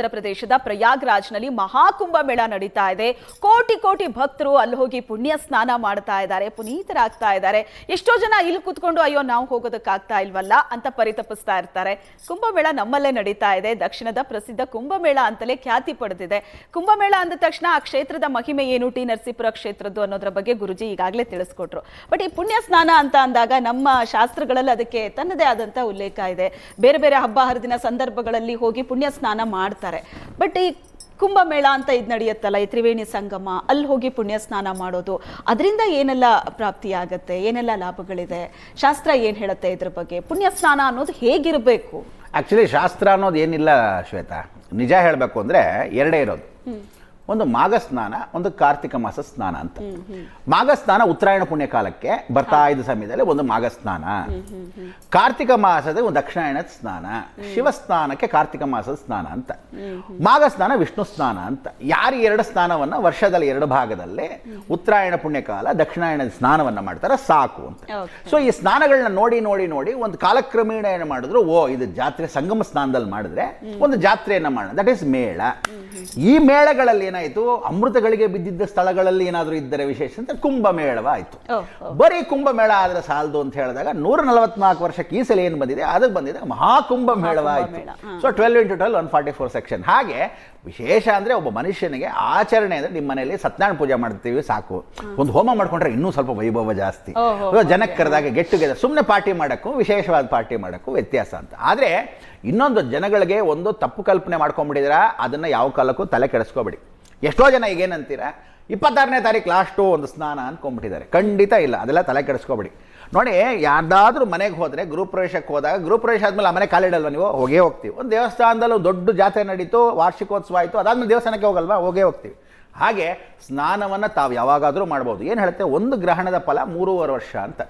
ಉತ್ತರ ಪ್ರದೇಶದ ಪ್ರಯಾಗ್ರಾಜ್ನಲ್ಲಿ ಮಹಾಕುಂಭ ಮೇಳ ನಡೀತಾ ಇದೆ. ಕೋಟಿ ಕೋಟಿ ಭಕ್ತರು ಅಲ್ಲಿ ಹೋಗಿ ಪುಣ್ಯ ಸ್ನಾನ ಮಾಡ್ತಾ ಇದ್ದಾರೆ, ಪುನೀತರಾಗ್ತಾ ಇದ್ದಾರೆ. ಎಷ್ಟೋ ಜನ ಇಲ್ಲಿ ಕುತ್ಕೊಂಡು ಅಯ್ಯೋ ನಾವು ಹೋಗೋದಕ್ಕಾಗ್ತಾ ಇಲ್ವಲ್ಲ ಅಂತ ಪರಿತಪಿಸ್ತಾ ಇರ್ತಾರೆ. ಕುಂಭಮೇಳ ನಮ್ಮಲ್ಲೇ ನಡೀತಾ ಇದೆ. ದಕ್ಷಿಣದ ಪ್ರಸಿದ್ಧ ಕುಂಭಮೇಳ ಅಂತಲೇ ಖ್ಯಾತಿ ಪಡೆದಿದೆ. ಕುಂಭಮೇಳ ಅಂದ ತಕ್ಷಣ ಆ ಕ್ಷೇತ್ರದ ಮಹಿಮೆ ಏನು? ಟಿ. ನರಸೀಪುರ ಕ್ಷೇತ್ರದ್ದು ಅನ್ನೋದ್ರ ಬಗ್ಗೆ ಗುರುಜಿ ಈಗಾಗಲೇ ತಿಳಿಸ್ಕೊಟ್ರು. ಬಟ್ ಈ ಪುಣ್ಯ ಸ್ನಾನ ಅಂತ ಅಂದಾಗ ನಮ್ಮ ಶಾಸ್ತ್ರಗಳಲ್ಲಿ ಅದಕ್ಕೆ ತನ್ನದೇ ಆದಂತ ಉಲ್ಲೇಖ ಇದೆ. ಬೇರೆ ಬೇರೆ ಹಬ್ಬ ಹರಿದಿನ ಸಂದರ್ಭಗಳಲ್ಲಿ ಹೋಗಿ ಪುಣ್ಯ ಸ್ನಾನ ಮಾಡ್ತಾರೆ ಬಟ್ ಈ ಕುಂಭಮೇಳ ಅಂತ ಇದು ನಡೆಯುತ್ತಲ್ಲ ಈ ತ್ರಿವೇಣಿ ಸಂಗಮ ಅಲ್ಲಿ ಹೋಗಿ ಪುಣ್ಯ ಸ್ನಾನ ಮಾಡೋದು ಅದರಿಂದ ಏನೆಲ್ಲ ಪ್ರಾಪ್ತಿಯಾಗತ್ತೆ ಏನೆಲ್ಲ ಲಾಭಗಳಿದೆ? ಶಾಸ್ತ್ರ ಏನು ಹೇಳುತ್ತೆ ಇದ್ರ ಬಗ್ಗೆ? ಪುಣ್ಯ ಸ್ನಾನ ಅನ್ನೋದು ಹೇಗಿರಬೇಕು? ಆ್ಯಕ್ಚುಲಿ ಶಾಸ್ತ್ರ ಅನ್ನೋದು ಏನಿಲ್ಲ ಶ್ವೇತಾ. ನಿಜ ಹೇಳಬೇಕು ಅಂದರೆ ಎರಡೇ ಇರೋದು. ಒಂದು ಮಾಘ ಸ್ನಾನ ಒಂದು ಕಾರ್ತಿಕ ಮಾಸ ಸ್ನಾನ ಅಂತ. ಮಾಘ ಸ್ನಾನ ಉತ್ತರಾಯಣ ಪುಣ್ಯ ಕಾಲಕ್ಕೆ ಬರ್ತಾ ಇದ್ದ ಸಮಯದಲ್ಲಿ ಒಂದು ಮಾಘ ಸ್ನಾನ. ಕಾರ್ತಿಕ ಮಾಸದ ಒಂದು ದಕ್ಷಿಣಾಯಣ ಸ್ನಾನ. ಶಿವ ಸ್ನಾನಕ್ಕೆ ಕಾರ್ತಿಕ ಮಾಸದ ಸ್ನಾನ ಅಂತ. ಮಾಘ ಸ್ನಾನ ವಿಷ್ಣು ಸ್ನಾನ ಅಂತ. ಯಾರು ಎರಡು ಸ್ನಾನವನ್ನ ವರ್ಷದಲ್ಲಿ ಎರಡು ಭಾಗದಲ್ಲಿ ಉತ್ತರಾಯಣ ಪುಣ್ಯಕಾಲ ದಕ್ಷಿಣಾಯಣ ಸ್ನಾನವನ್ನ ಮಾಡ್ತಾರೆ ಸಾಕು ಅಂತ. ಸೊ ಈ ಸ್ನಾನಗಳನ್ನ ನೋಡಿ ನೋಡಿ ನೋಡಿ ಒಂದು ಕಾಲಕ್ರಮೇಣ ಏನು ಮಾಡಿದ್ರು ಓ ಇದು ಜಾತ್ರೆ ಸಂಗಮ ಸ್ನಾನದಲ್ಲಿ ಮಾಡಿದ್ರೆ ಒಂದು ಜಾತ್ರೆಯನ್ನು ಮಾಡೋಣ. ದಟ್ ಈಸ್ ಮೇಳ. ಈ ಮೇಳಗಳಲ್ಲಿ ಏನಾಯ್ತು? ಅಮೃತಗಳಿಗೆ ಬಿದ್ದಿದ್ದ ಸ್ಥಳಗಳಲ್ಲಿ ಏನಾದರೂ ಇದ್ದರೆ ವಿಶೇಷ ಅಂತ ಕುಂಭಮೇಳವಾಯಿತು ಬರೀ ಕುಂಭ ಬರೀ ಕುಂಭಮೇಳ ಆದ್ರೆ ಸಾಲದು ಅಂತ ಹೇಳಿದಾಗ ನೂರ ನಲವತ್ನಾಲ್ಕು ವರ್ಷಕ್ಕೆ ಈ ಸಲ ಏನು ಬಂದಿದೆ? ಅದಕ್ಕೆ ಬಂದಿದೆ ಮಹಾಕುಂಭ ಮೇಳವ ಆಯ್ತು ಮಹಾಕುಂಭಮೇಳ, ಹಾ. So twelve into twelve one forty four section ಹಾಗೆ ವಿಶೇಷ ಅಂದರೆ ಒಬ್ಬ ಮನುಷ್ಯನಿಗೆ ಆಚರಣೆ ಅಂದರೆ ನಿಮ್ಮ ಮನೆಯಲ್ಲಿ ಸತ್ಯನಾರಾಯಣ ಪೂಜೆ ಮಾಡ್ತೀವಿ ಸಾಕು. ಒಂದು ಹೋಮ ಮಾಡ್ಕೊಂಡ್ರೆ ಇನ್ನೂ ಸ್ವಲ್ಪ ವೈಭವ ಜಾಸ್ತಿ. ಜನಕ್ಕೆ ಕರೆದಾಗ ಗೆಟ್ ಟುಗೆದರ್ ಸುಮ್ಮನೆ ಪಾರ್ಟಿ ಮಾಡೋಕ್ಕೂ ವಿಶೇಷವಾದ ಪಾರ್ಟಿ ಮಾಡೋಕ್ಕೂ ವ್ಯತ್ಯಾಸ ಅಂತ. ಆದರೆ ಇನ್ನೊಂದು ಜನಗಳಿಗೆ ಒಂದು ತಪ್ಪು ಕಲ್ಪನೆ ಮಾಡ್ಕೊಂಬಿಟ್ಟಿದ್ರೆ ಅದನ್ನು ಯಾವ ಕಾಲಕ್ಕೂ ತಲೆ ಕೆಡಿಸ್ಕೋಬೇಡಿ. ಎಷ್ಟೋ ಜನ ಈಗೇನಂತೀರಾ, ಇಪ್ಪತ್ತಾರನೇ ತಾರೀಕು ಲಾಸ್ಟು ಒಂದು ಸ್ನಾನ ಅಂದ್ಕೊಂಡ್ಬಿಟ್ಟಿದ್ದಾರೆ ಖಂಡಿತ ಇಲ್ಲ, ಅದೆಲ್ಲ ತಲೆ ಕೆಡಿಸ್ಕೋಬೇಡಿ. ನೋಡಿ, ಯಾರ್ದಾದ್ರೂ ಮನೆಗೆ ಹೋದರೆ ಗೃಹಪ್ರವೇಶಕ್ಕೆ ಹೋದಾಗ ಗೃಹಪ್ರವೇಶ ಆದಮೇಲೆ ಆ ಮನೆ ಕಾಲಿಡಲ್ವ ನೀವು? ಹೋಗೇ ಹೋಗ್ತೀವಿ. ಒಂದು ದೇವಸ್ಥಾನದಲ್ಲೂ ದೊಡ್ಡ ಜಾತ್ರೆ ನಡೀತು, ವಾರ್ಷಿಕೋತ್ಸವ ಆಯಿತು, ಅದಾದ್ಮೇಲೆ ದೇವಸ್ಥಾನಕ್ಕೆ ಹೋಗಲ್ವಾ? ಹೋಗೇ ಹೋಗ್ತೀವಿ. ಹಾಗೆ ಸ್ನಾನವನ್ನು ತಾವು ಯಾವಾಗಾದರೂ ಮಾಡ್ಬೋದು. ಏನು ಹೇಳುತ್ತೆ ಒಂದು ಗ್ರಹಣದ ಫಲ ಮೂರುವರೆ ವರ್ಷ ಅಂತ.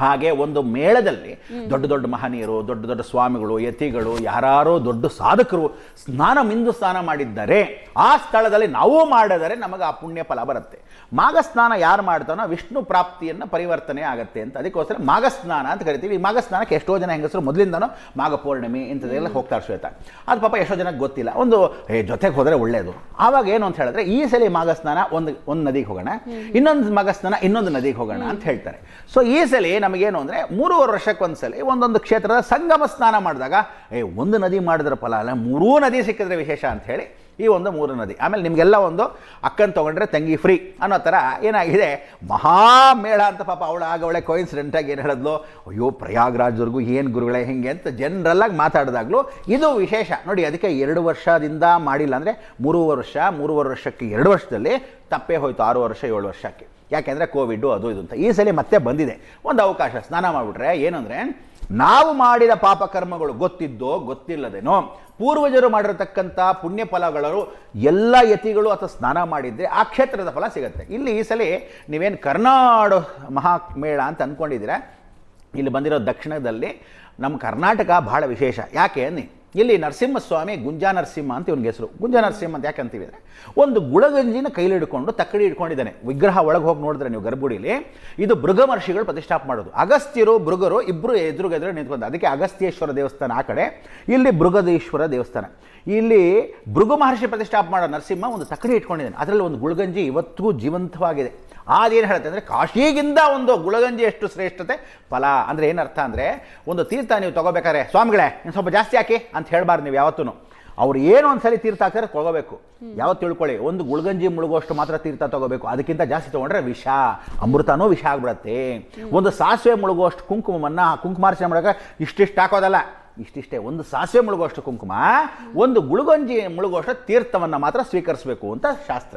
ಹಾಗೆ ಒಂದು ಮೇಳದಲ್ಲಿ ದೊಡ್ಡ ದೊಡ್ಡ ಮಹನೀಯರು ದೊಡ್ಡ ದೊಡ್ಡ ಸ್ವಾಮಿಗಳು ಯತಿಗಳು ಯಾರೋ ದೊಡ್ಡ ಸಾಧಕರು ಸ್ನಾನ ಮಿಂದು ಸ್ನಾನ ಮಾಡಿದ್ದರೆ ಆ ಸ್ಥಳದಲ್ಲಿ ನಾವು ಮಾಡಿದರೆ ನಮಗೆ ಆ ಪುಣ್ಯ ಫಲ ಬರುತ್ತೆ. ಮಾಘ ಸ್ನಾನ ಯಾರು ಮಾಡ್ತಾನೋ ವಿಷ್ಣು ಪ್ರಾಪ್ತಿಯನ್ನು ಪರಿವರ್ತನೆ ಆಗುತ್ತೆ ಅಂತ. ಅದಕ್ಕೋಸ್ಕರ ಮಾಘ ಸ್ನಾನ ಅಂತ ಕರಿತೀವಿ. ಈ ಮಾಘ ಸ್ನಾನಕ್ಕೆ ಎಷ್ಟೋ ಜನ ಹೆಂಗಸರು ಮೊದಲಿಂದನೋ ಮಾಘ ಪೌರ್ಣಿಮೆ ಇಂಥದ್ದೆಲ್ಲ ಹೋಗ್ತಾರೆ ಶ್ವೇತ. ಅದು ಪಾಪ ಎಷ್ಟೋ ಜನಕ್ಕೆ ಗೊತ್ತಿಲ್ಲ. ಒಂದು ಜೊತೆಗೆ ಹೋದರೆ ಒಳ್ಳೆಯದು ಆವಾಗ ಏನು ಅಂತ ಹೇಳಿದ್ರೆ ಈ ಸಲ ಮಾಘ ಸ್ನಾನ ಒಂದು ಒಂದು ನದಿಗೆ ಹೋಗೋಣ. ಇನ್ನೊಂದು ಮಾಘ ಸ್ನಾನ ಇನ್ನೊಂದು ನದಿಗೆ ಹೋಗೋಣ ಅಂತ ಹೇಳ್ತಾರೆ. ಸೊ ಈ ಸಲ ನಮಗೇನು ಅಂದರೆ ಮೂರುವರೆ ವರ್ಷಕ್ಕೆ ಒಂದ್ಸಲಿ ಒಂದೊಂದು ಕ್ಷೇತ್ರದ ಸಂಗಮ ಸ್ನಾನ ಮಾಡಿದಾಗ, ಏ, ಒಂದು ನದಿ ಮಾಡಿದ್ರ ಫಲ ಅಲ್ಲ, ಮೂರೂ ನದಿ ಸಿಕ್ಕಿದ್ರೆ ವಿಶೇಷ ಅಂತ ಹೇಳಿ ಈ ಒಂದು ಮೂರು ನದಿ. ಆಮೇಲೆ ನಿಮಗೆಲ್ಲ ಒಂದು ಅಕ್ಕನ ತೊಗೊಂಡ್ರೆ ತಂಗಿ ಫ್ರೀ ಅನ್ನೋ ಥರ ಏನಾಗಿದೆ, ಮಹಾಮೇಳ ಅಂತ ಪಾಪ ಅವಳು ಆಗ ಅವಳೆ ಕೋಯಿನ್ಸಿಡೆಂಟಾಗಿ ಏನು ಹೇಳಿದ್ಲು, ಅಯ್ಯೋ, ಪ್ರಯಾಗ್ರಾಜ್ವರೆಗೂ ಏನು ಗುರುಗಳೇ ಹಿಂಗೆ ಅಂತ ಜನರಲ್ಲಾಗಿ ಮಾತಾಡಿದಾಗಲೂ ಇದು ವಿಶೇಷ. ನೋಡಿ, ಅದಕ್ಕೆ ಎರಡು ವರ್ಷದಿಂದ ಮಾಡಿಲ್ಲ ಅಂದರೆ ಮೂರುವರೆ ವರ್ಷ, ಮೂರುವರೆ ವರ್ಷಕ್ಕೆ ಎರಡು ವರ್ಷದಲ್ಲಿ ತಪ್ಪೇ ಹೋಯ್ತು, ಆರು ವರ್ಷ, ಏಳು ವರ್ಷಕ್ಕೆ. ಯಾಕೆಂದರೆ ಕೋವಿಡ್ಡು ಅದು ಇದು ಅಂತ. ಈ ಸಲ ಮತ್ತೆ ಬಂದಿದೆ. ಒಂದು ಅವಕಾಶ, ಸ್ನಾನ ಮಾಡಿಬಿಟ್ರೆ ಏನಂದರೆ, ನಾವು ಮಾಡಿದ ಪಾಪಕರ್ಮಗಳು ಗೊತ್ತಿದ್ದೋ ಗೊತ್ತಿಲ್ಲದೇನೋ, ಪೂರ್ವಜರು ಮಾಡಿರತಕ್ಕಂಥ ಪುಣ್ಯ ಫಲಗಳು, ಎಲ್ಲ ಯತಿಗಳು ಅಥವಾ ಸ್ನಾನ ಮಾಡಿದರೆ ಆ ಕ್ಷೇತ್ರದ ಫಲ ಸಿಗುತ್ತೆ. ಇಲ್ಲಿ ಈ ಸಲ ನೀವೇನು ಕರ್ನಾಡು ಮಹಾಮೇಳ ಅಂತ ಅಂದ್ಕೊಂಡಿದ್ದೀರಾ ಇಲ್ಲಿ ಬಂದಿರೋ ದಕ್ಷಿಣದಲ್ಲಿ ನಮ್ಮ ಕರ್ನಾಟಕ ಬಹಳ ವಿಶೇಷ. ಯಾಕೆ ಅನ್ನಿ? ಇಲ್ಲಿ ನರಸಿಂಹಸ್ವಾಮಿ ಗುಂಜಾ ನರಸಿಂಹ ಅಂತ ಇವನಿಗೆ ಹೆಸರು. ಗುಂಜಾ ನರಸಿಂಹ ಅಂತ ಯಾಕೆ ಅಂತೀವಿ ಅಂದರೆ, ಒಂದು ಗುಳಗಂಜಿನ ಕೈಲಿ ಹಿಡ್ಕೊಂಡು ತಕ್ಕಡಿ ಹಿಡ್ಕೊಂಡಿದ್ದಾನೆ ವಿಗ್ರಹ ಒಳಗೆ ಹೋಗಿ ನೋಡಿದ್ರೆ ನೀವು ಗರ್ಭುಡಿಲಿ ಇದು ಭೃಗ ಮಹರ್ಷಿಗಳು ಪ್ರತಿಷ್ಠಾಪ ಮಾಡೋದು. ಅಗಸ್ತ್ಯರು ಭೃಗರು ಇಬ್ಬರು ಎದುರುಗೆದುರು ನಿಂತ್ಕೊಂಡು, ಅದಕ್ಕೆ ಅಗಸ್ತ್ಯೇಶ್ವರ ದೇವಸ್ಥಾನ ಆ ಕಡೆ, ಇಲ್ಲಿ ಭೃಗದೇಶ್ವರ ದೇವಸ್ಥಾನ. ಇಲ್ಲಿ ಭೃಗು ಮಹರ್ಷಿ ಪ್ರತಿಷ್ಠಾಪ ಮಾಡೋ ನರಸಿಂಹ ಒಂದು ತಕ್ಕಡಿ ಇಟ್ಕೊಂಡಿದ್ದಾನೆ ಅದರಲ್ಲಿ ಒಂದು ಗುಳಗಂಜಿ ಇವತ್ತಿಗೂ ಜೀವಂತವಾಗಿದೆ. ಅದೇನು ಹೇಳುತ್ತೆ ಅಂದರೆ ಕಾಶಿಗಿಂತ ಒಂದು ಗುಳಗಂಜಿ ಎಷ್ಟು ಶ್ರೇಷ್ಠತೆ? ಫಲ. ಅಂದರೆ ಏನರ್ಥ ಅಂದರೆ ಒಂದು ತೀರ್ಥ ನೀವು ತಗೋಬೇಕಾದ್ರೆ, ಸ್ವಾಮಿಗಳೇ ಇನ್ನು ಸ್ವಲ್ಪ ಜಾಸ್ತಿ ಹಾಕಿ ಅಂತ ಹೇಳಬಾರ್ದು ನೀವು ಯಾವತ್ತೂ ಅವ್ರು ಏನು ಒಂದ್ಸಲಿ ತೀರ್ಥ ಹಾಕಿದ್ರೆ ತೊಗೋಬೇಕು ಯಾವತ್ತು ತಿಳ್ಕೊಳ್ಳಿ, ಒಂದು ಗುಳಗಂಜಿ ಮುಳುಗೋಷ್ಟು ಮಾತ್ರ ತೀರ್ಥ ತಗೋಬೇಕು. ಅದಕ್ಕಿಂತ ಜಾಸ್ತಿ ತಗೊಂಡ್ರೆ ವಿಷ. ಅಮೃತನೂ ವಿಷ ಆಗ್ಬಿಡತ್ತೆ. ಒಂದು ಸಾಸಿವೆ ಮುಳುಗುವಷ್ಟು ಕುಂಕುಮವನ್ನು ಕುಂಕುಮಾರ್ಚನೆ ಮಾಡೋಕೆ ಇಷ್ಟಿಷ್ಟು ಹಾಕೋದಲ್ಲ. ಇಷ್ಟಿಷ್ಟೇ, ಒಂದು ಸಾಸಿವೆ ಮುಳುಗುವಷ್ಟು ಕುಂಕುಮ, ಒಂದು ಗುಳುಗಂಜಿ ಮುಳುಗುವಷ್ಟು ತೀರ್ಥವನ್ನು ಮಾತ್ರ ಸ್ವೀಕರಿಸಬೇಕು ಅಂತ ಶಾಸ್ತ್ರ.